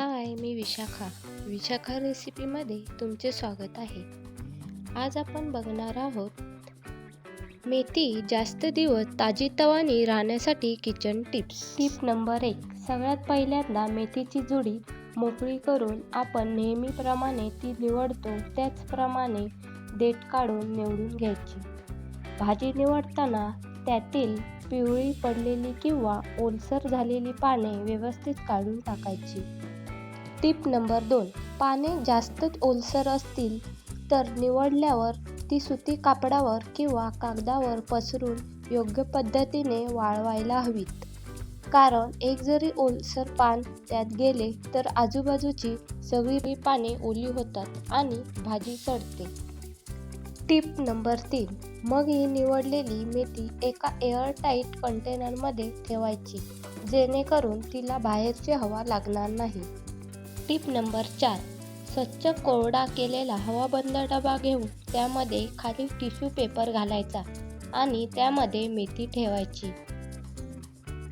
हाय मी विशाखा. विशाखा रेसिपीमध्ये तुमचे स्वागत आहे. आज आपण बघणार आहोत मेथी जास्त दिवस ताजीतवानी राहण्यासाठी किचन टिप्स टिप नंबर एक. सगळ्यात पहिल्यांदा मेथीची जुडी मोकळी करून आपण नेहमीप्रमाणे ती निवडतो त्याचप्रमाणे देठ काढून निवडून घ्यायची. भाजी निवडताना त्यातील पिवळी पडलेली किंवा ओलसर झालेली पाने व्यवस्थित काढून टाकायची. टिप नंबर दोन पाने जास्तच ओलसर असतील तर निवडल्यावर ती सुती कापडावर किंवा कागदावर पसरून योग्य पद्धतीने वाळवायला हवीत. कारण एक जरी ओलसर पान त्यात गेले तर आजूबाजूची सगळी पाने ओली होतात आणि भाजी सडते. टिप नंबर तीन मग ही निवडलेली मेथी एका एअरटाईट कंटेनरमध्ये ठेवायची जेणेकरून तिला बाहेरची हवा लागणार नाही. टिप नंबर चार. स्वच्छ कोरडा केलेला हवाबंद डबा घेऊन त्यामध्ये खाली टिश्यू पेपर घालायचा आणि त्यामध्ये मेथी ठेवायची.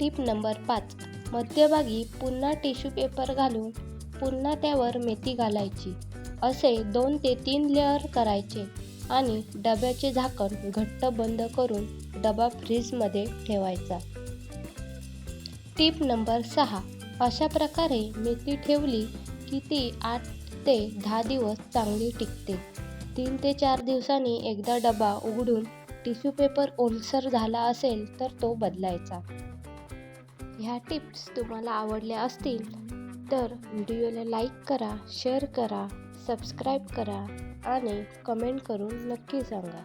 टिप नंबर पाच. मध्यभागी पुन्हा टिश्यू पेपर घालून पुन्हा त्यावर मेथी घालायची. असे दोन ते तीन लेअर करायचे आणि डब्याचे झाकण घट्ट बंद करून डबा फ्रीजमध्ये ठेवायचा. टिप नंबर सहा. अशा प्रकारे मेथी ठेवली की ती आठ ते दहा दिवस चांगली टिकते. तीन ते चार दिवसांनी एकदा डबा उघडून टिश्यू पेपर ओलसर झाला असेल तर तो बदलायचा. ह्या टिप्स तुम्हाला आवडल्या असतील तर व्हिडिओला लाईक करा शेअर करा सबस्क्राईब करा आणि कमेंट करून नक्की सांगा.